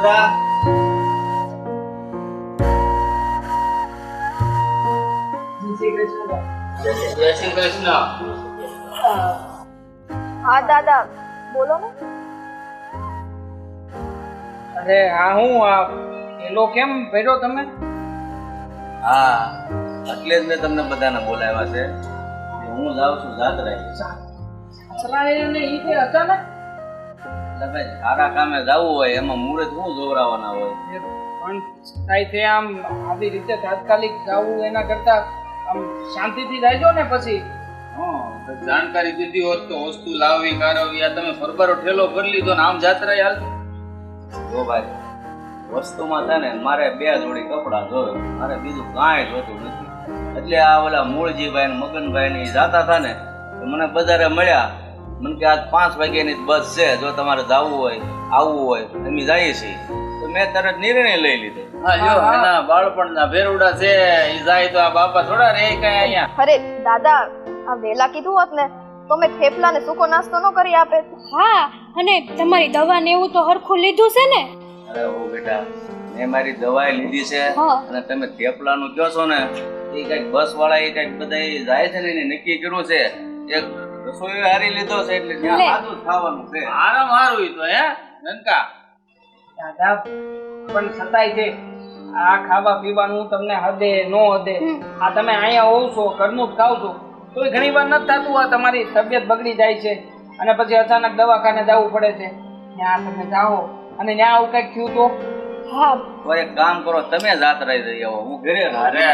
બધા. જય શ્રી કૃષ્ણ. હા દાદા બોલો ને. અરે આ હું આ પેલો કેમ ભર્યો તમે? હા એટલે જ મેં તમને બધાને બોલાવ્યા છે. હું જાઉં છું જાત રહી ચલાવીને ઈ કે અચાનક એટલે ભાઈ સારા કામે જવું હોય એમાં મુહૂર્ત શું જોવરાવાના હોય. પણ થાય તે આમ આવી રીતે તાત્કાલિક જવું એના કરતા આમ શાંતિથી જાયજો ને પછી. જાણકારી દીધી હોત તો વસ્તુ લાવવી કારવી આ તમે ફરબારો ઠેલો ભરી લીધો ને આમ જાત્રા હાલ. જો ભાઈ વસ્તુમાં છે ને મારે બે જોડી કપડાં જોવે મારે બીજું કાંઈ જોતું નથી. એટલે આ ઓલા મૂળજીભાઈ ને મગનભાઈ ને જાતા હતા ને મને બજારે મળ્યા મને કે આજ પાંચ વાગ્યાની બસ છે જો તમારે જવું હોય આવવું હોય અમે જઈએ છીએ. તો મેં તરત નિર્ણય લઈ લીધો. હા જો, એના બાળપણના ભેરુડા છે ઈ જાય તો આ બાપા થોડા રે કઈ અહીંયા. અરે દાદા આ વેલા કીધું હોત ને તો મેં થેપલા ને સૂકો નાસ્તો ન કરી આપે. હા અને તમારી દવા ને એવું તો હરખું લીધું છે ને? અરે ઓ બેટા મેં મારી દવાઈ લીધી છે અને તમે થેપલાનું કહો છો ને એ કંઈક બસ વાળા એ કંઈક બધા જાય છે ને એને નક્કી કર્યું છે. એક રસોઈ હારી લીધો છે એટલે ત્યાં સાદું ખાવાનું છે. આરામ હારું તો હે? નનકા. દાદા પણ છતાંય છે આ ખાવા પીવાનું હું તમને હદે નો હદે. આ તમે અહીંયા હોવ છો ઘરનું જ ખાવ છો. તોય ઘણી વાર નથી થતું આ તમારી તબિયત બગડી જાય છે. અને પછી અચાનક દવાખાને જવું પડે છે. ત્યાં તમે જાઓ અને ત્યાં આવું કંઈક થયું તો? હા. તો એક કામ કરો તમે જાત્રાએ જઈ આવો. હું ઘરે અરે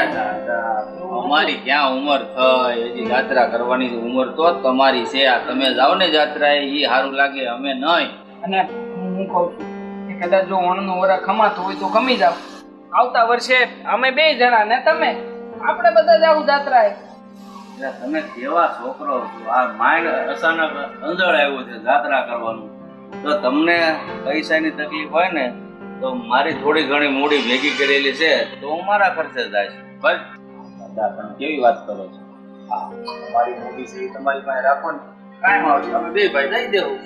અમારી ક્યાં ઉંમર થઈ હજી જાત્રા કરવાની ઉંમર તો તમારી છે. આ તમે જાઓ ને જાત્રાએ એ સારું લાગે અમે નહીં. અને હું કહું છું કે કદાચ જો ઓણનું વરસ ખમાતું હોય તો ખમી જાવ આવતા વર્ષે અમે બે જણા ને તમે. આપણે બધા જાવું જાત્રાએ. એટલે તમે કેવા છોકરો છો? આ માઇન્ડ અચાનક અંજળ આવ્યું છે જાત્રા કરવાનું. તો તમને પૈસાની તકલીફ હોય ને તો મારી થોડી ઘણી મૂડી ભેગી કરેલી છે, તો હું મારા ખર્ચે જાય છે બસ. દાદા, તમે કેવી વાત કરો છો? હા, તમારી મૂડી છે તમારી પાસે રાખો ને. કાંઈ આવશે અમે બે ભાઈ દઈ દેવું.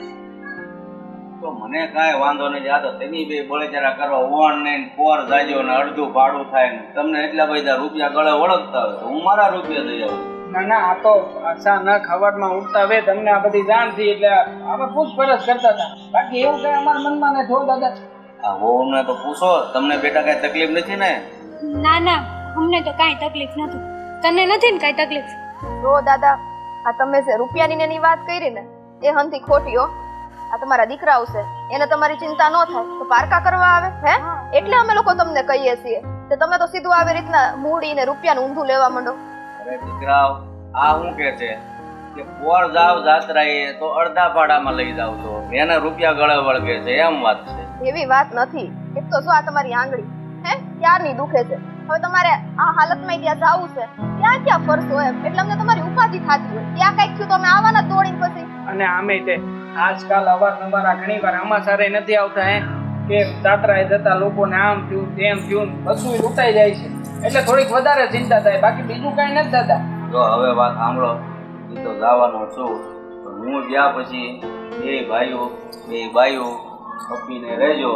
તો મને કાંઈ વાંધો નહીં આ તેની બે બળેચારા કરો ઓણ ને પોર જાજો ને અડધું ભાડું થાય ને. તમને એટલા બધા રૂપિયા ગળે ઓળખતા હોય તો હું મારા રૂપિયા દઈ આવું. ના ના, આ તો આશા ન ખબરમાં ઉઠતા વે, તમને આ બધી જાણ થઈ એટલે અમે પૂછપરછ કરતા હતા. બાકી એવું કઈ અમારા મનમાં નથી હો, દાદા. આ વહુને તો પૂછો તમને બેટા કઈ તકલીફ નથી ને? ના ના અમને તો કાંઈ તકલીફ નથી તને નથી ને કાંઈ તકલીફ? જો દાદા આ તમે જે રૂપિયાની ને એની વાત કરી ને એ હંથી ખોટી હો. આ તમારા દીકરા આવશે એને તમારી ચિંતા ન થાય તો પારકા કરવા આવે હે? એટલે અમે લોકો તમને કહીએ છીએ કે તમે તો સીધું આવી રીતના મૂડી ને રૂપિયાનું ઊંધું લેવા માંડો. અરે દીકરા આ હું કે છે? કે પોર જાવ જાત્રાએ તો અડધા ભાડામાં લઈ જાવ તો એને રૂપિયા ગળે વળગે છે એમ વાત છે. એવી વાત નથી. એક તો જો આ તમારી આંગળી હે? ક્યારની દુખે છે? હવે તમારે આ હાલતમાં ત્યાં જાવું છે. ક્યાં ક્યાં ફરશો એમ? એટલે અમને તમારી ઉપાધિ થતી હોય. ત્યાં કંઈક થયું તો અમે આવવાના દોડીને પછી. અને આમે તે આજકાલ અવારનવાર આ ઘણી વાર અમાસારે નથી આવતા હે? કે જાત્રાએ જતા લોકોને આમ થયું તેમ થયું બધું લૂંટાઈ જાય છે. એટલે થોડીક વધારે ચિંતા થાય. બાકી બીજું કઈ નથી દાદા. જો હવે વાત સાંભળો. એ તો જવાનો છું. હું ગયા પછી બે ભાઈઓ બે બાઈઓ આપીને રહેજો.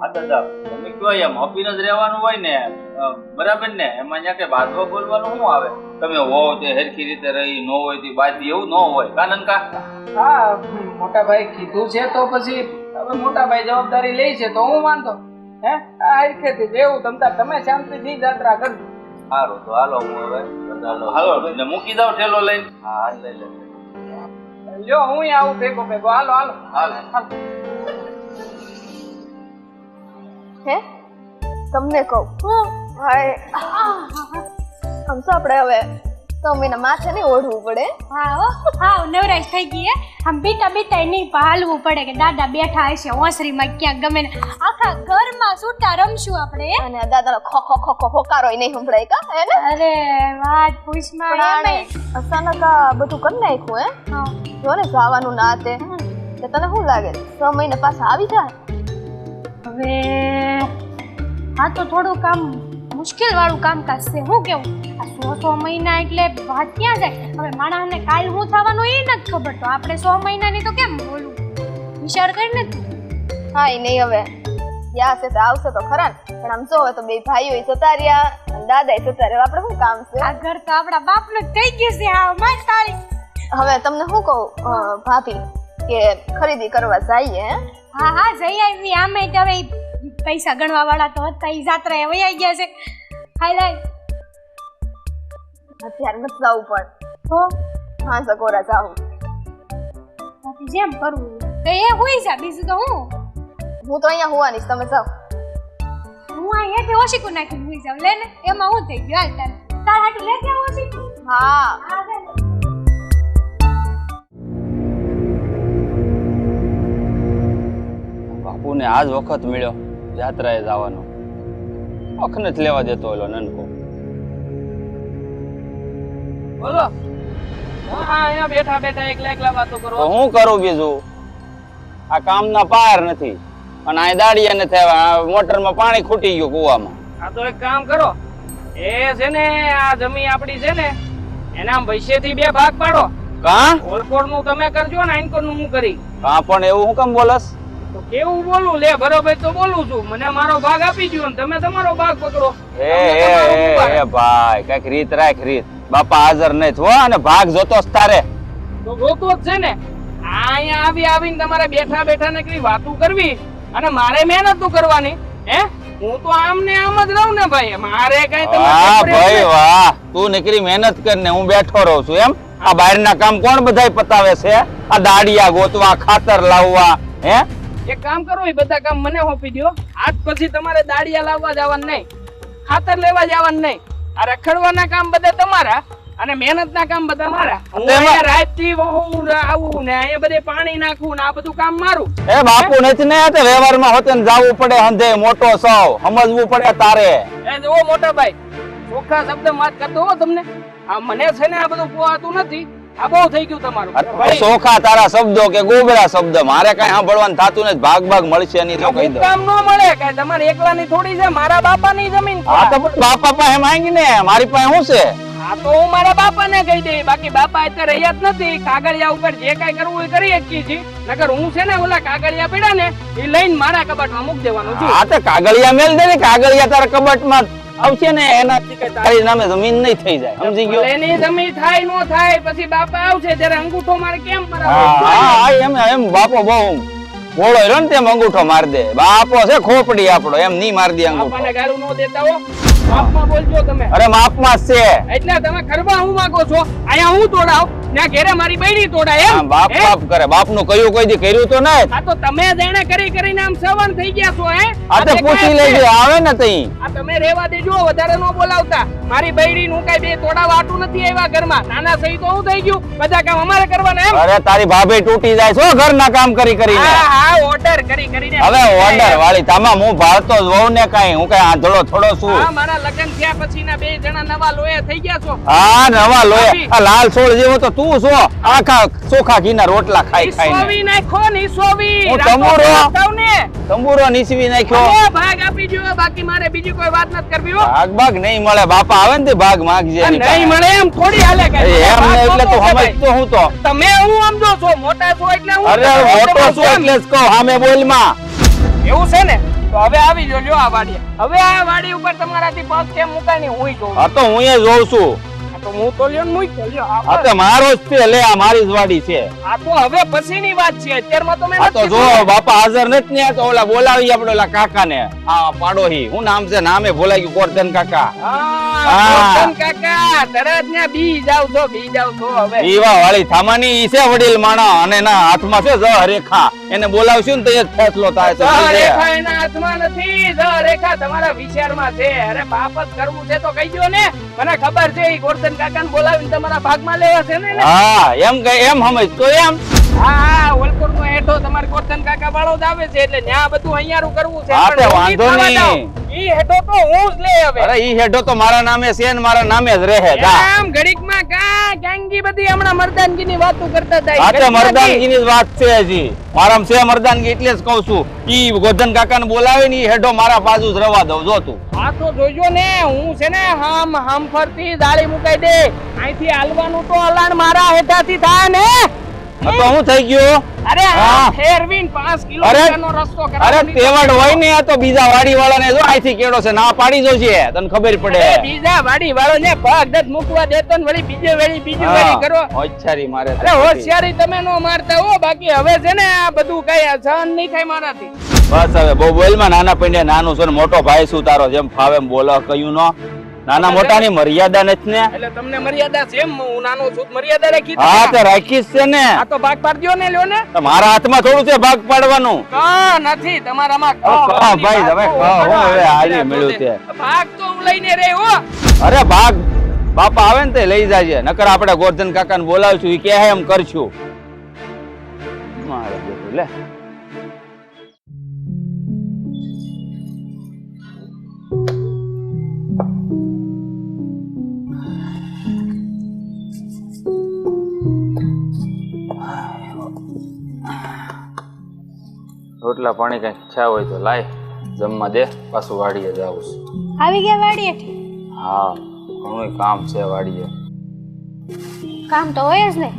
હા દાદા તમે કયો એમ? આપીને જ રહેવાનું હોય ને? બરાબર ને? એમાં ત્યાં કે બાજવા બોલવાનું શું આવે? તમે હો તે હરખી રીતે રહી ન હોય તે બાજી એવું ન હોય. કાનન કા હા મોટા ભાઈ કીધું છે તો પછી હવે મોટા ભાઈ જવાબદારી લે છે તો હું વાંધો? હે? આ હરખેથી જેવું તમતા તમે શાંતિથી જાત્રા કરજો. સારું તો હાલો હું હવે. હાલો મૂકી દઉં ઠેલો લઈને? હા લઈ લઈ જો હું આવું ભેગો ભેગો. હાલો હાલો. હાલ. હે? તમને કહું. હાય આમ તો આપણે હવે સમીના છે નહીં ઓઢવું પડે. હા હો. હા નવરાશ થઈ ગઈ હે. આમ બીતા બીટા નહીં પાલવું હાલવું પડે કે દાદા બેઠા હશે ઓસરીમાં ક્યાંક ગમે ને. આખા ઘરમાં સૂટા રમશું આપણે? અને દાદા દાદાનો ખો ખો ખો ખો હોકારો નહીં સંભળાય કા હે ને? અરે વાત પૂછમાં અચાનક બધું કરી નાખ્યું હે? હા. જો ને જવાનું ના તે. તને શું લાગે? છ મહિને પાછા આવી જાય? હવે હા તો થોડું કામ મુશ્કેલ વાળું કામકાજ છે. હું કેવું? આ સો સો મહિના એટલે વાત ક્યાં જાય? હવે માણસને કાલ હું થવાનું એ નથી ખબર. તો આપણે સો મહિનાની તો કેમ બોલું વિચાર કરીને તું. હા એ નહીં હવે. યા છે તો આવશે તો ખરા પણ આમ જો હવે તો બે ભાઈઓ જતા રહ્યા દાદા જતા રહ્યા. આપણે શું કામ છે? આ ઘર તો આપણા બાપનું જ થઈ ગયું છે. હા માય સારી હવે તમને શું કહું? ભાભી કે ખરીદી કરવા જઈએ હે? હા જઈ આવી આમે તો હવે પૈસા ગણવા વાળા તો હતા એ જાત્રા વયા ગયા છે. હાય લાય અત્યારે નથી જવું પણ. તો હા સકોરા જાઉં. બાકી જેમ કરવું તો એ હોઈ છે બીજું તો હું? હું તો અહીંયા હોવાની તમે જાઓ. હું અહીંયાથી ઓશીકું નાખી હોઈ જાઉં. લે ને એમાં હું થઈ ગયું? હાલ તાર. તાર હાટું લે ત્યાં ઓશીકું? હા. હા. બાપુને આજ વખત મળ્યો. યાત્રાએ જવાનો. વખત જ લેવા દેતો ઓલો નનકો બોલો. હા અહીંયા બેઠા બેઠા એકલા એકલા વાતો કરો. હું કરું બીજું? આ કામના પાર નથી. અને આ દાડિયા ને થયા મોટરમાં પાણી ખૂટી ગયું કુવામાં. આ તો એક કામ કરો. એ છે ને આ જમી આપડી છે ને એના પૈસેથી બે ભાગ પાડો. કા? ઓલકોડનું તમે કરજો ને આઈનકોડનું હું કરી. કા પણ એવું હું કેમ બોલસ? કેવું બોલું? લે બરોબર તો બોલું છું. મને મારો ભાગ આપી દો ને તમે તમારો ભાગ પકડો. એ એ એ, ભાઈ કંઈક રીત રાખ રીત. બાપા હાજર નહીં થયો અને ભાગ જોતો જ તારે. તો જોતો જ છે ને. અહીંયા આવી આવીને તમારે બેઠા બેઠા ને કઈ વાતું કરવી અને મારે મહેનત કરવાની. હે? હું તો આમ ને આમ જ રહું ને ભાઈ. મારે કઈ વાહ ભાઈ વાહ. તું નીકળી મહેનત કરીને હું બેઠો રહું છું એમ? આ બહારના કામ કોણ બધાય પતાવે છે? આ દાડિયા ગોતવા ખાતર લાવવા હે? એક કામ કરો એ બધા કામ મને સોંપી દ્યો. આજ પછી તમારે દાડિયા લાવવા જવાનું નહીં. ખાતર લેવા જવાનું નહીં. આ રખડવાના કામ બધા તમારા અને મહેનતના કામ બધા મારા. હું રાતથી વહું આવું ને અહીંયા બધે પાણી નાખવું ને આ બધું કામ મારું. એ બાપુ નથી ને તે વ્યવહારમાં હોતે ને જાવું પડે હંધે મોટો સૌ સમજવું પડે તારે. એ જો મોટા ભાઈ ચોખ્ખા શબ્દ માત કરતો હો તમને. આ મને છે ને આ બધું પોહાતું નથી. આ બહુ થઈ ગયું તમારું. સોખા તારા શબ્દો કે ગોબરા શબ્દ મારે કઈ સાંભળવાનું થાતું નથી. ભાગ ભાગ મળશે નહીં તો કહી અમુક કામ ન મળે કે તમારે એકલાની થોડી છે મારા બાપાની જમીન હા તો બાપા પાસે માંગી મારી પાસે શું છે? હા તો હું મારા બાપાને કહી દઈ બાકી બાપા અત્યારે રહ્યા જ નથી. કાગળિયા ઉપર જે કાઈ કરવું એ કરી શકીએ છીએ. નકર હું છે ને ઓલા કાગળિયા પડ્યા ને એ લઈને મારા કબાટમાં મૂકી દેવાનું છું. હા તો કાગળિયા મેલ દે ને કાગળિયા તારા કબાટમાં આવશે ને એનાથી કઈ તારી નામે જમીન નહીં થઈ જાય. સમજી ગયો? એની જમીન થાય નો થાય પછી બાપા આવશે ત્યારે અંગૂઠો મારે કેમ મરાવો હા એમ એમ બાપો બહુ ભોળો રહ્યો ને તેમ અંગૂઠો માર દે. બાપો છે ખોપડી આપણો એમ નહીં માર દે બાપાને અંગૂઠો ગાળું ન દેતા હો. માપમાં બોલજો તમે. અરે માપમાં છે. એટલે તમે ખરબા હું માંગો છો? અહીંયા હું તોડાવ? ત્યાં ઘેરે મારી બૈરી તોડાય એમ. બાપ બાપ કરે. બાપનું કયું કોઈ દી કર્યું તો ના આ તો તમે જેણે કરી કરીને આમ સવન થઈ ગયા છો હે? આ તો પૂછી લેજો આવે ને તઈ. આ તમે રેવા દેજો વધારે નો બોલાવતા. મારી બૈરી નું કઈ બે તોડાવ આટું નથી એવા ઘરમાં. નાના સહી તો હું થઈ ગયું. બધા કામ અમારે કરવાના એમ. અરે તારી ભાભી તૂટી જાય છો ઘરના કામ કરી કરીને. હા હા ઓર્ડર કરી કરીને હવે ઓર્ડર વાળી તમામ હું ભાળતો જ વહુ ને કઈ. હું કઈ આંધળો થોડો છું. હા મારા લગ્ન થયા પછી ના બે જણા નવા લોયા થઈ ગયા છો. હા નવા લોહી. આ લાલ સોળ જેવો તો તું છો આખા ચોખા ઘીના રોટલા ખાઈ ખાઈ ઈસોવી નાખો ને ઈસોવી હું ને તંબુરો. નીસવી નાખ્યો. ભાગ આપી જો બાકી મારે બીજી કોઈ વાત નથી કરવી હો. ભાગ ભાગ નહીં મળે. બાપા આવે ને તે ભાગ માંગજે નહીં મળે એમ થોડી હાલે કે એમ ને એટલે તું. સમજતો હું તો. તમે હું સમજો છો મોટા છો એટલે હું અરે મોટો છો એટલે જ કહું સામે બોલમાં. એવું છે ને? તો હવે આવી જો આ વાડી હવે આ વાડી ઉપર તમારાથી પગ કેમ મુકાય ને હું જોઉં હા તો હું એ જોઉં છું. તો હું તો લ્યો મુઈ તો લ્યો. આ આ તો મારો જ છે લે આ મારી જ વાડી છે. આ તો હવે પછીની વાત છે. અત્યારમાં તો મેં તો જો બાપા હાજર નથી ને તો ઓલા બોલાવી આપણે ઓલા કાકા આ પાડોહી હું નામ છે? નામે ભૂલાઈ ગયું ગોરધન કાકા. હા, હા. ગોરધન કાકા તરત ને બી જાવ છો બી જાવ છો હવે. ઈવા વાળી થામાની ઈ છે વડીલ માણા અને એના હાથમાં છે જ રેખા. એને બોલાવશું ને તો એ ફેસલો થાય છે જ રેખા એના હાથમાં નથી જ રેખા તમારા વિચારમાં છે. અરે બાપ જ કરવું છે તો કહી દો ને. મને ખબર છે ઈ ગોરધન કાકાને બોલાવીને તમારા ભાગમાં લેવા છે ને હા એમ કે એમ સમજ. તો એમ હા હા ઓલકોટ નો હેઠો તમારે ગોરધન કાકા વાળો જ આવે છે એટલે ન્યા બધું અહીંયારું કરવું છે. હા, તે પણ હું વાંધો નહીં. ઈ હેઠો તો હું જ લે હવે. અરે ઈ હેઠો તો મારા નામે છે ને મારા નામે જ રહે જા. આમ ઘડીકમાં કા ગાંગી બધી હમણાં મર્દાનગીની વાતો કરતા હતા. આ તો ઘડીકમાં ની વાત છે હજી. મારામ છે મરદાનગી એટલે જ કહું છું. ઈ ગોધન કાકા ને બોલાવે ને ઈ હેઠો મારા બાજુ જ રવા દઉં જો તું. આ તો જોજો ને હું છે ને હમ હમ ફરતી દાળી મુકાઈ દે. અહીંથી હાલવાનું તો અલાણ મારા હેઠાથી થાય ને. તો હું થઈ ગયો? અરે ફેરવીન પાંચ અરે કિલોમીટરનો રસ્તો અરે તેવડ હોય ને આ તો બીજા વાડી વાળાને જો અહીંથી કેડો છે ના પાડી જો છે તને ખબર પડે. બીજા વાડી વાળો ને પગ દત મૂકવા દેતો ને વળી બીજે વળી બીજી વળી કરો. હોશિયારી મારે અરે હોશિયારી તમે નો મારતા હો બાકી હવે છે ને આ બધું કઈ સહન નહીં થાય મારાથી. બસ હવે બહુ બોલમાં નાના પંડ્યા નાનું છે ને મોટો ભાઈ શું તારો જેમ ફાવે એમ બોલો કયું નો. નાના મોટાની મર્યાદા નથી ને? એટલે તમને મર્યાદા છે હું નાનો છું મર્યાદા રાખી હા તો રાખીશ છે ને. આ તો ભાગ પાડજો ને લ્યો ને. મારા હાથમાં થોડું છે ભાગ પાડવાનું? કા નથી તમારામાં કા ભાઈ, હવે કા, હું હવે હાલી મળ્યું છે. ભાગ તો હું લઈને રે હો. અરે ભાગ બાપા આવે ને તે લઈ જાજે. નકર આપણે ગોરધન કાકાને બોલાવશું એ કહે એમ કરશું. મારે લે. રોટલા પાણી કઈ થયા હોય તો લાય જમવા દે પાછું વાડીએ જાવું છે. આવી ગયા વાડીએ? હા ઘણું કામ છે વાડીએ. કામ તો હોય જ ને.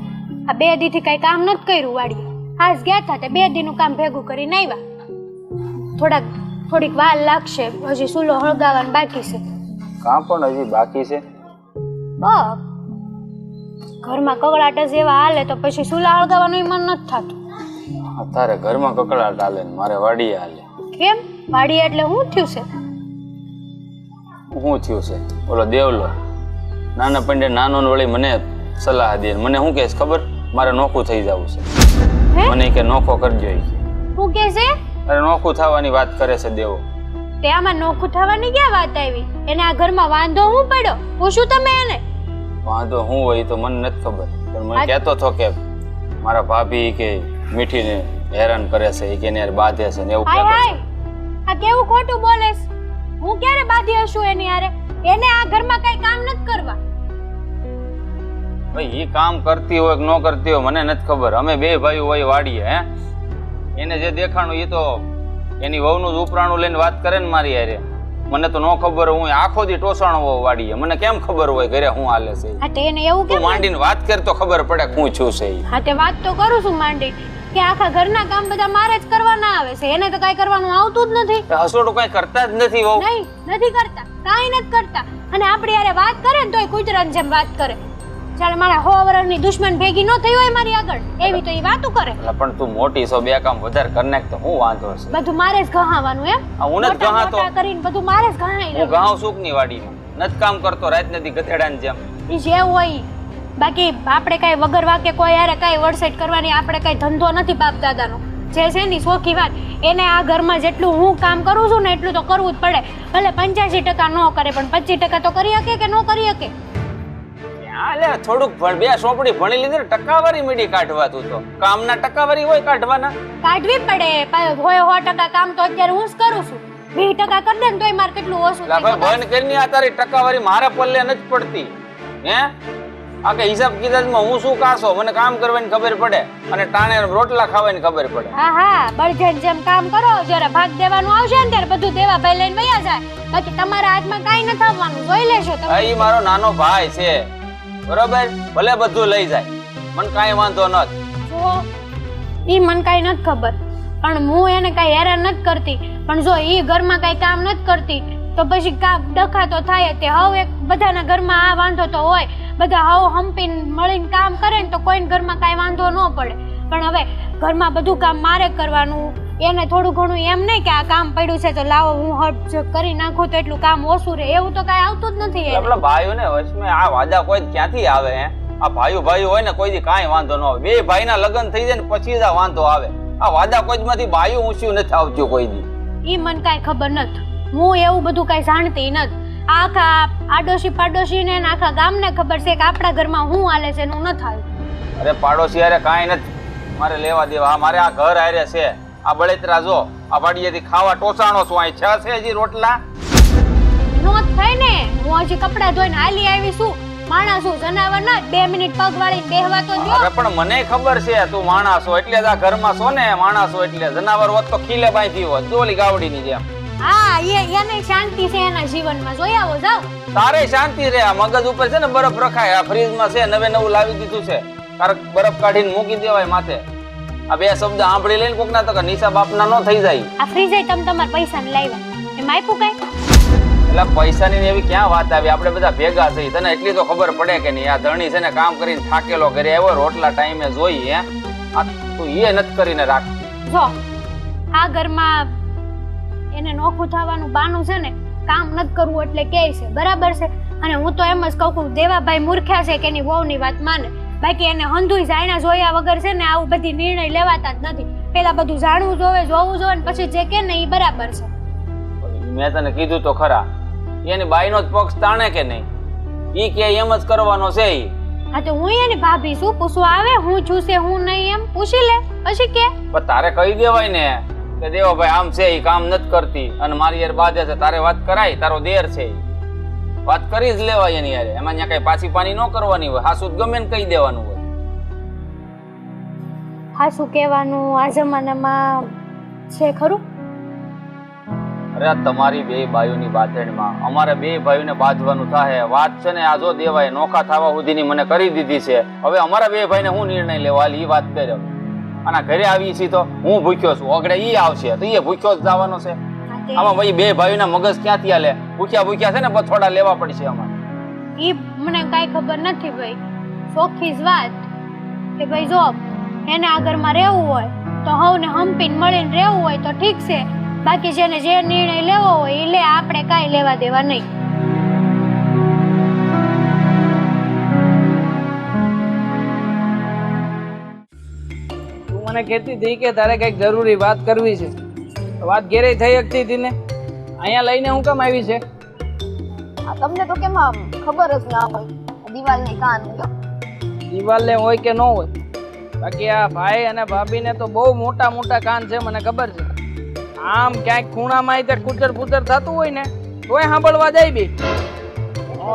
આ બે દીથી કઈ કામ નથી કર્યું વાડીએ. આજ ગયા હતા તે બે દીનું કામ ભેગું કરીને આવ્યા થોડાક થોડીક વાર લાગશે હજી સુલો હળગાવવાનું બાકી છે. કામ પણ હજી બાકી છે. બસ. ઘરમાં કગળાટ જ એવા હાલે તો પછી સુલા હળગાવવાનું મન નથી થતું. તારે ઘરમાં કકડાટ હાલે ને મારે વાડીએ હાલે. કેમ? વાડીએ એટલે શું થયું છે? શું થયું છે? ઓલો દેવલો. નાના પંડે નાનો વળી મને સલાહ દે મને શું કહેશ ખબર? મારે નોખું થઈ જવું છે. મને કે નોખો કરજો શું કે છે? અરે નોખું થવાની વાત કરે છે દેવો. તે આમાં નોખું થવાની ક્યાં વાત આવી? એને આ ઘરમાં વાંધો હું પડ્યો? પૂછું તમે એને. વાંધો શું હોય તો મને નથી ખબર. પણ મને કહેતો હતો કે મારા ભાભી કે મીઠીને હેરાન કરે છે ઈ કે એને યાર બાંધે છે ને એવું હાય હાય. આ કેવું ખોટું બોલેસ હું ક્યારે બાધી હશું એની હારે? એને આ ઘરમાં કઈ કામ નથી કરવા. ભાઈ ઈ કામ કરતી હોય કે ન કરતી હોય મને નથી ખબર. અમે બે ભાઈઓ હોય વાડીએ હે? એને જે દેખાણું એ તો એની વહુનું જ ઉપરાણું લઈને વાત કરે ને મારી હારે. મને તો ન ખબર હું આખો દી ટોસાણો વાડીએ. મને કેમ ખબર હોય ઘરે હું હાલે છે હા તે એને એવું કેમ માંડીને વાત કર તો ખબર પડે હું છું છે હા તે વાત તો કરું છું માંડી કે આખા ઘરના કામ બધા મારે જ કરવાના આવે છે. એને તો કઈ કરવાનું આવતું જ નથી. તે હસોડું કઈ કરતા જ નથી વહુ. નહીં નથી કરતા. કાઈ નથી કરતા. અને આપણે યારે વાત કરે ને તોય કૂતરાની જેમ વાત કરે. ચાલ મારા હો દુશ્મન ભેગી ન થઈ હોય મારી આગળ. એવી તો એ વાતો કરે. પણ તું મોટી છો બે કામ વધારે કર નાખ તો હું વાંધો છે બધું મારે જ ગહાવાનું એમ? હું નથી ગહાતો. કરીને બધું મારે જ ગહાઈ હું. ગાઉં સુખની વાડીમાં. નથી કામ કરતો રાત નથી ગધેડાની જેમ. એ જે હોય. બાકી આપણે કાંઈ વગર વાકે કોઈ યારે કાંઈ વડસેટ કરવાની આપણે કાંઈ ધંધો નથી બાપ દાદાનો જે છે ને સોખી વાત. એને આ ઘરમાં જેટલું હું કામ કરું છું ને એટલું તો કરવું જ પડે. ભલે પંચ્યાસી ટકા ન કરે પણ પચીસ ટકા તો કરી શકે કે ન કરી શકે? ક્યાં થોડુંક ભણ બે સોપડી ભણી લીધી ટકાવારી મીડી કાઢવા તું તો. કામના ટકાવારી હોય કાઢવાના. કાઢવી પડે. હોય હો ટકા કામ તો અત્યારે હું જ કરું છું. બે ટકા કરી દે ને તોય મારે કેટલું ઓછું બંધ કરીને આ તારી ટકાવારી મારા પલ્લે નથી પડતી. હે? આ કે હિસાબ કિતાબમાં હું શું કાસો? મને કામ કરવાની ખબર પડે અને ટાણે રોટલા ખાવાની ખબર પડે. હા હા બળજન જેમ કામ કરો જ્યારે ભાગ દેવાનું આવશે ને ત્યારે બધું દેવા ભાઈ લઈને વયા જાય. બાકી તમારા હાથમાં કાંઈ નથી થવાનું જોઈ લેશો તમે. આ ઈ મારો નાનો ભાઈ છે. બરોબર? ભલે બધું લઈ જાય. મને કાંઈ વાંધો નથી જો ઈ મને કાંઈ નથી ખબર. પણ હું એને કાંઈ હેરાન નથી કરતી. પણ જો ઈ ઘરમાં કાંઈ કામ નથી કરતી તો પછી કા ડખા તો થાય તે. હવે બધાના ઘરમાં આ વાંધો તો હોય. બધા હાવ હંપીને મળીને કામ કરે ને તો કોઈને ઘરમાં કાંઈ વાંધો ન પડે. પણ હવે ઘરમાં બધું કામ મારે કરવાનું. એને થોડું ઘણું એમ નહીં કે આ કામ પડ્યું છે તો લાવો હું હટ કરી નાખું તો એટલું કામ ઓછું રહે. એવું તો કાંઈ આવતું જ નથી. આપણા ભાઈઓને વચમાં આ વાદા કોઈ ક્યાંથી આવે હે? આ ભાઈઓ ભાઈઓ હોય ને કોઈ કાંઈ વાંધો ન આવે. બે ભાઈના લગ્ન થઈ જાય ને પછી જ આ વાંધો આવે. આ વાદા કોઈ માંથી ભાઈઓ ઊંચ્યું નથી આવતું કોઈ દી ઈ મને કાંઈ ખબર નથી. હું એવું બધું કાંઈ જાણતી નથી. આખા આડોશી પાડોશી ને આખા ગામને ખબર છે કે આપણા ઘરમાં હું હાલે છે ને હું નથી હાલતું અરે પાડોશી અરે કાંઈ નથી. મારે લેવા દેવા. મારે આ ઘર આરે છે. આ બળેતરા જો આ વાડીએથી ખાવા ટોસાણો છું. અહીં છે છે હજી રોટલા. નો થાય ને. હું હજી કપડાં ધોઈને હાલી આવી છું. માણસ જનાવર ના બે મિનિટ પગ વાળીને બેહવા તો દ્યો અરે પણ મને ખબર છે તું માણસ એટલે જ આ ઘરમાં છો ને. માણસ એટલે. જનાવર હોત તો ખીલે બાંધી હોત. જોલી ગાવડીની જેમ. હા એ એને શાંતિ છે એના જીવનમાં. જોઈ આવો જાઓ. તારે શાંતિ રે આ મગજ ઉપર છે ને બરફ રખાય આ ફ્રીજમાં છે નવે નવું લાવી દીધું છે. તારે બરફ કાઢીને મૂકી દેવાય માથે. આ બે શબ્દ સાંભળી લઈને કોકના તો કે નિશા બાપના ન થઈ જાય. આ ફ્રીજ તમે તમારા પૈસા લાવ્યા. એમ આપ્યું કઈ? એટલે પૈસાની એવી ક્યાં વાત આવી? આપણે બધા ભેગા થઈ તને એટલી તો ખબર પડે કે નહીં? આ ધણી છે ને કામ કરીને થાકેલો ઘરે આવ્યો રોટલા ટાઈમે જોઈ હે. આ તું એ નથી કરીને રાખ જો આ ઘરમાં એને નોખું થવાનું બાનું છે ને કામ નથી કરવું એટલે કે છે બરાબર છે? અને હું તો એમ જ કહું છું દેવાભાઈ મૂર્ખ્યા છે કે એની વહુની વાત માને. બાકી એને હંધુય જાણ્યા જોયા વગર છે ને આવું બધી નિર્ણય લેવાતા જ નથી. પેલા બધું જાણવું જોવે જોવું જોવે ને પછી જે કે ને એ બરાબર છે. મેં તને કીધું તો ખરા. એની બાઈનો જ પક્ષ તાણે કે નહીં? ઈ કે એમ જ કરવાનો છે ઈ. હા તો હું એની ભાભી શું પૂછવા આવે હું છું છે હું નહીં એમ? પૂછી લે. પછી કે. પણ તારે કહી દેવાય ને. કે દેવો ભાઈ આમ છે એ કામ નથી કરતી. અને મારી યાર બાધે છે તારે વાત કરાય તારો દેર છે વાત કરી જ લેવાય એની યારે એમાં ત્યાં કઈ પાછી પાણી ન કરવાની હોય. હાસુ ગમે ને કહી દેવાનું હોય. હાસુ કહેવાનું આ જમાનામાં છે ખરું? અરે તમારી બે ભાઈઓની બાંધણીમાં. અમારે બે ભાઈઓને બાંધવાનું થાય વાત છે ને આ જો દેવાય નોખા થવા સુધીની મને કરી દીધી છે. હવે અમારા બે ભાઈને હું નિર્ણય લેવા? એ વાત કર્યો અને ઘરે આવી છીએ તો હું ભૂખ્યો છું. આગળ ઈ આવશે તો એ ભૂખ્યો જ જવાનો છે. આમાં ભાઈ બે ભાઈના મગજ ક્યાંથી આલે ભૂખ્યા ભૂખ્યા છે ને પછી થોડા લેવા પડશે અમારે ઈ મને કાંઈ ખબર નથી ભાઈ. ચોખ્ખી જ વાત કે ભાઈ જો એને આગળમાં રહેવું હોય તો હવને હંપીને મળીને રહેવું હોય તો ઠીક છે. બાકી જેને જે નિર્ણય લેવો હોય એ લે આપણે કાંઈ લેવા દેવા નહીં. મને કહેતી હતી કે તારે કંઈક જરૂરી વાત કરવી છે. વાત ઘેરે થઈ શકતી હતી ને? અહીંયા લઈને હું કેમ આવી છે? આ તમને તો કેમ આમ ખબર જ ના હોય? દિવાલની કાન દિવાલ ને હોય કે ન હોય? બાકી આ ભાઈ અને ભાભીને તો બહુ મોટા મોટા કાન છે મને ખબર છે. આમ ક્યાંક ખૂણામાં તે કુચર પુચર થતું હોય ને તોય સાંભળવા જાય બી.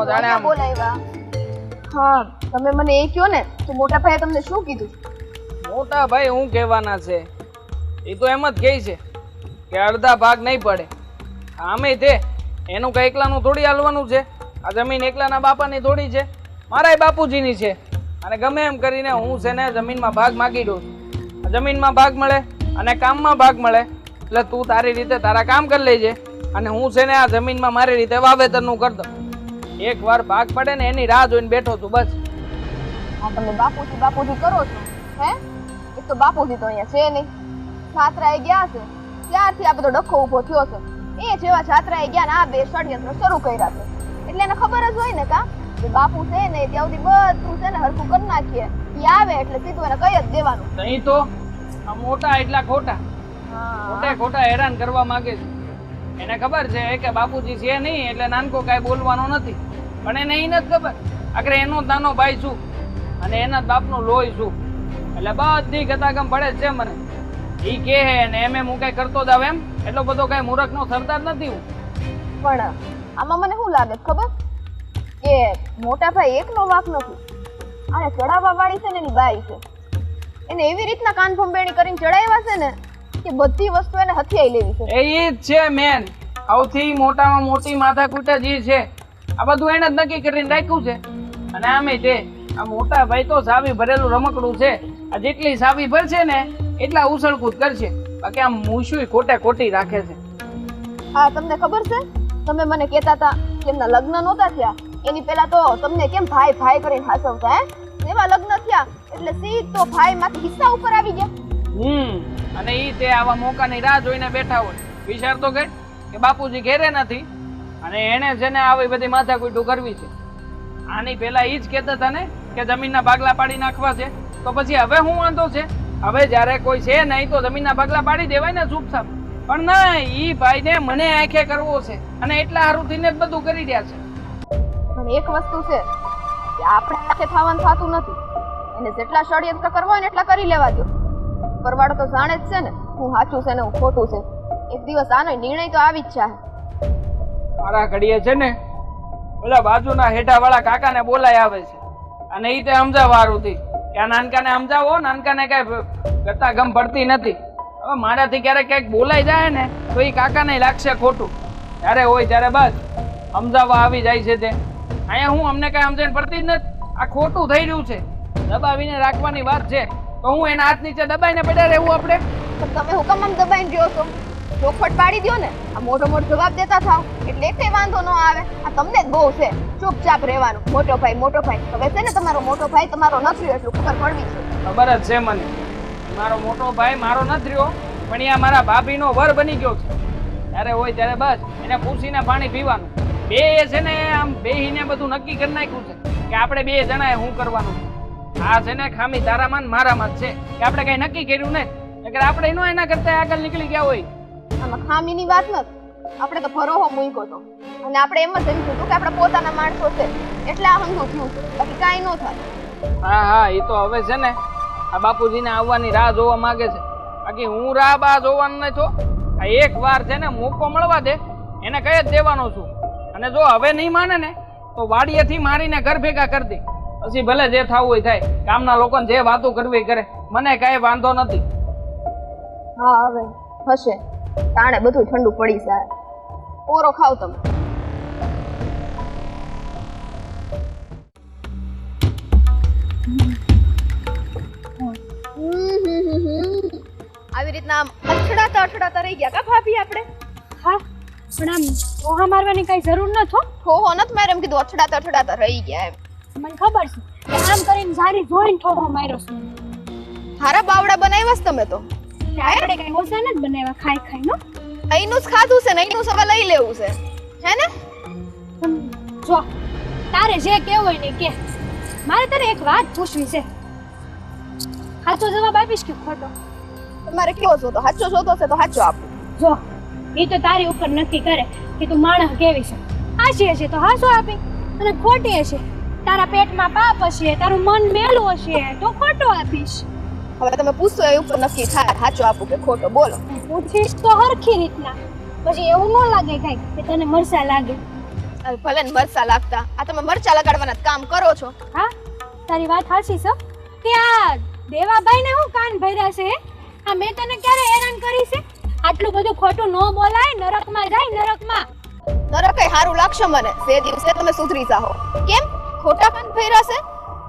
જાણે બોલાવ્યા. હા તમે મને એ કહો ને તો મોટા ભાઈએ તમને શું કીધું? મોટા ભાઈ હું કહેવાના છે. એ તો એમ જ કહે છે કે અડધા ભાગ નહીં પડે. આમે તે એનું કઈ એકલાનું થોડી હાલવાનું છે. આ જમીન એકલાના બાપાની થોડી છે. મારાય બાપુજીની છે. અને ગમે એમ કરીને હું છે ને જમીનમાં ભાગ માગી દઉં જમીનમાં ભાગ મળે અને કામમાં ભાગ મળે. એટલે તું તારી રીતે તારા કામ કરી લેજે અને હું છે ને આ જમીનમાં મારી રીતે વાવેતરનું કરતો એક વાર ભાગ પડે ને એની રાહ જોઈને બેઠો તું બસ. હા તમે બાપુજી બાપુજી કરો છો. હે? એક તો બાપુજી તો અહીંયા છે નહીં. છાત્રાએ ગયા છે. ત્યારથી આ બધો ડખો ઊભો થયો છે. એ જેવા છાત્રાએ ગયા ને આ બે ષડયંત્ર શરૂ કર્યા છે. એટલે એને ખબર જ હોય ને કા? કે બાપુ છે ને ત્યાં સુધી બધું છે ને હરખું કરી નાખીએ. એ આવે એટલે સીધું એને કહી જ દેવાનું. નહીં તો આ મોટા એટલા ખોટા. ખોટે ખોટા હેરાન કરવા માંગે છે. એને ખબર છે કે બાપુજી છે નહીં એટલે નાનકો કાંઈ બોલવાનો નથી. પણ એને એ નથી ખબર. આખરે એનો નાનો ભાઈ છું. અને એના બાપનું લોહી છું. એટલે બધી ગતાગમ પડે જ છે મને. ઈ કે હે ને એમ એમ હું કાંઈ કરતો જ આવે એમ? એટલો બધો કાંઈ મૂરખનો સરદાર નથી હું. પણ આમાં મને શું લાગે ખબર? કે મોટા ભાઈ એકનો વાક નથી. આને ચડાવવા વાળી છે ને એની બાઈ છે. એને એવી રીતના કાન ભંબેણી કરીને ચડાવ્યા છે ને કે બધી વસ્તુ એને હથિયાઈ લેવી છે. એ ઈ જ છે મેન. સૌથી મોટામાં મોટી માથાકૂટ જ ઈ છે. આ બધું એને જ નક્કી કરીને રાખ્યું છે. અને આમે તે આ મોટા ભાઈ તો સાવી ભરેલું રમકડું છે. આ જેટલી સાવી ભરશે ને એટલા ઉછળકૂદ કરશે. બાકી આમ મૂછું ખોટે ખોટી રાખે છે. હા તમને ખબર છે? તમે મને કહેતા હતા કે એમના લગ્ન નહોતા થયા. એની પહેલા તો તમને કેમ ભાઈ ભાઈ કરીને હાસવતા હે? એવા લગ્ન થયા એટલે સીધો ભાઈ માંથી હિસ્સા ઉપર આવી ગયા. હમ અને ઈ તે આવા મોકાની રાહ જોઈને બેઠા હોય. વિચાર તો કર કે બાપુજી ઘેરે નથી અને એને જેને આવી બધી માથાકૂટું કરવી છે. આની પહેલા ઈ જ કહેતા હતા ને કે જમીનના ભાગલા પાડી નાખવા છે. તો પછી હવે હું વાંધો છે? હવે જ્યારે કોઈ છે નહીં તો જમીનના ભાગલા પાડી દેવાય ને ચૂપચાપ પણ ના ઈ ભાઈને મને આંખે કરવો છે અને એટલા હારુથી જ બધું કરી રહ્યા છે. પણ એક વસ્તુ છે કે આપણે આંખે થવાનું થતું નથી. એને જેટલા ષડયંત્ર કરવા હોય ને એટલા કરી લેવા દો પરવાડો તો જાણે જ છે ને હું સાચું છે ને હું ખોટું છે. એક દિવસ આનો નિર્ણય તો આવી જ છે મારા ઘડીએ છે ને પેલા બાજુના હેઠાવાળા કાકાને બોલાય આવે છે. અને ઈ તે સમજાવવાનું હતી કે નાનકાને સમજાવો, નાનકાને કઈ ગતા ગમ પડતી નથી. હવે મારાથી ક્યારેક ક્યાંક બોલાઈ જાય ને, તો એ કાકાને લાગશે ખોટું. જ્યારે હોય ત્યારે બસ, સમજાવવા આવી જાય છે તે. અહીંયા હું અમને કાંઈ સમજણ પડતી જ નથી. આ ખોટું થઈ રહ્યું છે. દબાવીને રાખવાની વાત છે. તો હું એના હાથ નીચે દબાઈને પડ્યા રહેવું આપણે? તમે હુકમ આમ દબાઈને રહ્યો ચોખવટ પાડી દ્યો ને. આ મોટો મોટો જવાબ દેતા થાવ. એટલે કઈ વાંધો ન આવે. આ તમને જ બહુ છે. ચૂપચાપ રહેવાનું. મોટો ભાઈ મોટો ભાઈ. હવે છે ને તમારો મોટો ભાઈ તમારો નથી એટલું ખબર પડવી છે. ખબર જ છે મને. મારો મોટો ભાઈ મારો નથી રહ્યો, પણ એ મારા ભાભીનો વર બની ગયો છે. ત્યારે હોય ત્યારે બસ, એને પૂછીને પાણી પીવાનું. બે છે ને આમ બેહીને બધું નક્કી કરી નાખ્યું છે કે આપણે બે જણાએ શું કરવાનું. આ છે ને ખામી તારામાં મારામાં જ છે. કે આપણે કઈ નક્કી કર્યું ને? એટલે આપણે નો એના કરતા આગળ નીકળી ગયા હોય. આમાં ખામીની વાત નથી. આપણે તો ભરોહો મૂક્યો તો અને આપણે એમ જ સમજ્યું હતું કે આપણા પોતાના માણસો છે. એટલે આ હંધું થયું. બાકી કાંઈ ન થાય. હા હા એ તો હવે છે ને આ બાપુજીને આવવાની રાહ જોવા માંગે છે. બાકી હું રાહ બા જોવાનું નહીં આ એક વાર છે ને મોકો મળવા દે. એને કઈ જ દેવાનો છું. અને જો હવે નહીં માને ને તો વાડીએથી મારીને ઘર ભેગા કરી દે. પછી ભલે જે થવું હોય થાય. ગામના લોકોને જે વાતો કરવી કરે. મને કઈ વાંધો નથી. હા હવે હશે. તાણે બધું ઠંડુ પડી જાય. ઓરો ખાવ તમે. આવી રીતના આમ અથડાતા અથડાતા રહી ગયા કા ભાભી આપણે? હા પણ આમ ઓહા મારવાની કઈ જરૂર ન છો હો. હો નથી મારે એમ કીધું અથડાતા અથડાતા રહી ગયા એમ. મને ખબર છે. કે આમ કરીને સારી જોઈને ઠોહો માર્યો છે. હારા બાવડા બનાવ્યા તમે તો. આપણે કઈ ઓછા નથી બનાવ્યા ખાઈ ખાઈ નો અહીંનું જ ખાધું છે ને અહીંનું સવા લઈ લેવું છે. હે ને? જો તારે જે કેવું હોય ને કે. મારે તારે એક વાત પૂછવી છે. સાચો જવાબ આપીશ કે ખોટો? તમારે કેવો જોતો? સાચો જોતો છે તો સાચો આપો. જો એ તો તારી ઉપર નક્કી કરે કે તું માણસ કેવી છે. હાસી હશે તો હાસો આપી. અને ખોટી હશે. તારા પેટમાં પાપ હશે તારું મન મેલું હશે તો ખોટો આપીશ. હવે તમે પૂછશો એ ઉપર નક્કી થાય સાચો આપું કે ખોટો બોલો. પૂછીશ તો હરખી રીતના. પછી એવું ન લાગે કઈ કે તને મરસા લાગે. ભલે ને મરસા લાગતા. આ તમે મરચા લગાડવાના કામ કરો છો. હા? તારી વાત સાચી છે કે આ દેવાભાઈ ને હું કાન ભર્યા છે આ મેં તને ક્યારે હેરાન કરી છે? આટલું બધું ખોટું ન બોલાય નરકમાં જાય નરકમાં. નરક કઈ સારું લાગશે મને. તે દિવસે તમે સુધરી જાઓ. કેમ? ખોટા કાન ભર્યા છે?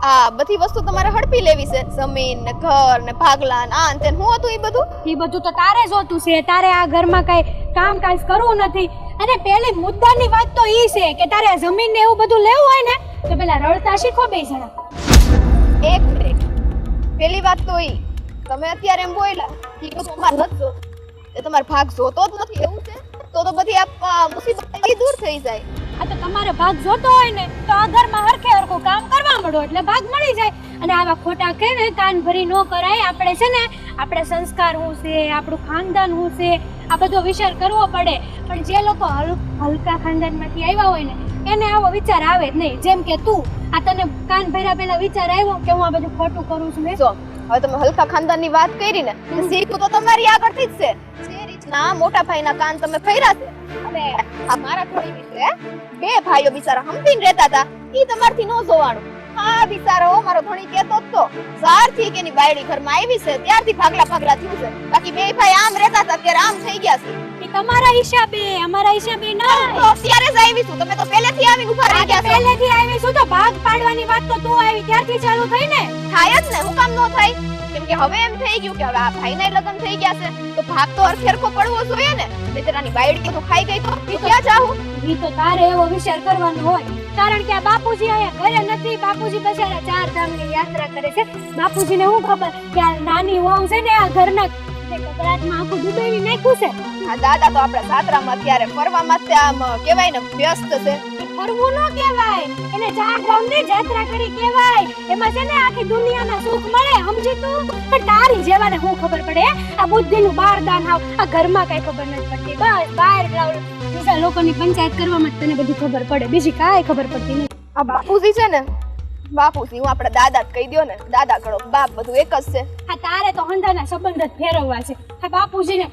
આ બધી વસ્તુ તમારે હડપી લેવી છે. જમીન ને ઘર ને ભાગલા ને આ ને હું હતું એ બધું? એ બધું તો તારે જોતું છે. તારે આ ઘરમાં કઈ કામકાજ કરવું નથી. અને પેલી મુદ્દાની વાત તો ઈ છે કે તારે આ જમીન ને એવું બધું લેવું હોય ને તો પેલા રડતા શીખો બે જણા. એક મિનિટ પેલી વાત તો ઈ. તમે અત્યારે એમ બોલ્યા કે તો અમારે નથી એ તમારો ભાગ જોતો જ નથી એવું છે? તો તો બધી આ આ મુસીબત દૂર થઈ જાય. આ તો તમારે ભાગ જોતો હોય ને, તો આ ઘરમાં હરખે હરખું કામ કરવા મળો એટલે ભાગ મળી જાય. અને આવા ખોટા કે ને કાન ભરી ન કરાય. આપણે છે ને, આપણે સંસ્કાર શું છે, આપણું ખાનદાન શું છે, આ બધો વિચાર કરવો પડે. પણ જે લોકો હલ- હલકા ખાનદાનમાંથી આવ્યા હોય ને, એને આવો વિચાર આવે જ નહીં. જેમ કે તું, આ તને કાન ભર્યા પહેલા વિચાર આવ્યો કે હું આ બધું ખોટું કરું છું જો, હવે તમે હલકા ખાનદાનની વાત કરી ને, તો શીખવું તો તમારી આગળથી જ છે. રીતના મોટા ભાઈના કાન તમે ફેરા છે. અને આ મારા થોડી વિશે બે ભાઈઓ બિચારા હંપીને રહેતા હતા. ઈ તમારથી નો જોવાનું. હા બિચારો મારો ધણી કેતો તો સારથી કે એની બાયડી ઘરમાં આવી છે ત્યારથી ભાગલા ભાગલા થયું છે. બાકી બે ભાઈ આમ રહેતા હતા ત્યારે આમ થઈ ગયા છે. કે તમારા હિસાબે અમારા હિસાબે ના અત્યારે જ આવી છું. તમે તો પહેલેથી આવીને ઊભા રહી ગયા પહેલેથી આવી છું તો ભાગ પાડવાની વાત તો તું આવી ત્યારથી ચાલુ થઈ ને. થાય જ ને હું કામ નો થાય. કેમ કે હવે એમ થઈ ગયું કે હવે આ ભાઈના લગ્ન થઈ ગયા છે, તો ભાગ તો અરખેરખો પડવો જોઈએ ને. બેચારાની બાયડી તો ખાઈ ગઈ તો ક્યાં જાવું ઈ તો તારે એવો વિચાર કરવાનો હોય. કારણ કે આ બાપુજી અહીંયા ઘરે નથી. બાપુજી બચારા ચાર ધામની યાત્રા કરે છે. બાપુજીને હું ખબર કે આ નાની વહુ છે ને આ ઘરના કકડાટમાં આખું નાખ્યું છે. આ દાદા તો આપણા સાતરામાં અત્યારે ફરવામાં જ આમ કહેવાય ને વ્યસ્ત છે. ફરવું ન કહેવાય. એને ચાર ધામની કરી કહેવાય. એમાં છે ને આખી દુનિયાના સુખ મળે સમજી તું? પણ તારી જેવાને શું ખબર પડે આ બુદ્ધિનું બાર દાન આવ. આ ઘરમાં કઈ ખબર નથી પડતી. બસ બહાર બીજા લોકોની પંચાયત કરવામાં તને બધું ખબર પડે. બીજી કાંઈ ખબર પડતી નહીં આ બાપુજી છે ને બાપુજી હું આપણા દાદા જ કહી દ્યો ને દાદા ગણો બાપ બધું એક જ છે. હા તારે તો હંધાના સંબંધ જ ફેરવવા છે. આ બાપુજીને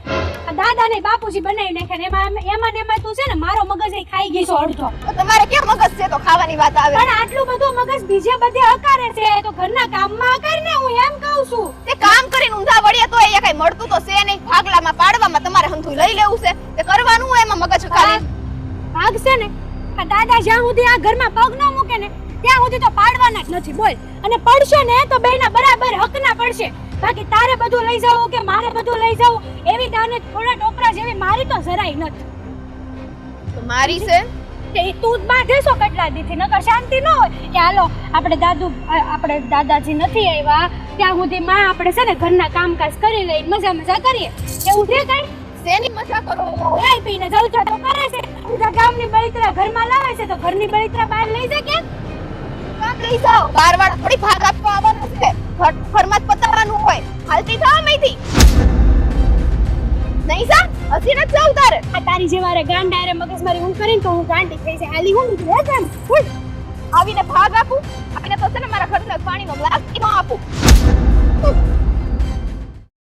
આ દાદાને બાપુજી બનાવી નાખ્યા ને એમાં એમાં ને એમાં તું છે ને મારો મગજ એ ખાઈ ગઈ છો અડધો. તમારે કેમ મગજ છે તો ખાવાની વાત આવે? પણ આટલું બધું મગજ બીજે બધે હકારે છે તો ઘરના કામમાં હકારે ને હું એમ કહું છું. તે કામ કરીને ઊંધા વળીએ તો એ કઈ મળતું તો છે નહીં. ભાગલામાં પાડવામાં તમારે હંથું લઈ લેવું છે. તે કરવાનું હોય એમાં મગજ ખાલી ભાગ છે ને. આ દાદા જ્યાં સુધી આ ઘરમાં પગ ન મૂકે ને ત્યાં સુધી તો પાડવાના જ નથી બોલ. અને પડશે ને તો બેના બરાબર હકના પડશે. બાકી તારે બધું લઈ જવું કે મારે બધું લઈ જવું એવી તાને થોડા ટોપરા જેવી મારી તો જરાય નથી. તો મારી છે? તે તું બાંધે છો કેટલા દીથી નકર શાંતિ ન હોય. કે હાલો આપણે દાદુ આપણે દાદાજી નથી આવ્યા ત્યાં સુધી માં આપણે છે ને ઘરના કામકાજ કરી લઈ મજા મજા કરીએ. એવું છે કઈ? શેની મજા કરો? ખાઈ પીને જલસા તો કરે છે. બધા ગામની બળિતરા ઘરમાં લાવે છે તો ઘરની બળિતરા બહાર લઈ જાય કેમ? લઈ જાઓ. બાર વાળા થોડી ભાગ આપવા આવવાનું છે. ફરમાત પતાવવાનું હોય. હાલતી થાવ મેથી નહીં સા હજી નથી જાવ તારે આ તારી જે મારે ગાંડા હારે મગજમારી હું કરીને તો હું ગાંડી થઈ જાય. હાલી હું નીકળી જા જાન. ઉઠ. આવીને ભાગ આપું. આપીને તો છે ને મારા ઘરને પાણીનો ગ્લાસ ન આપું.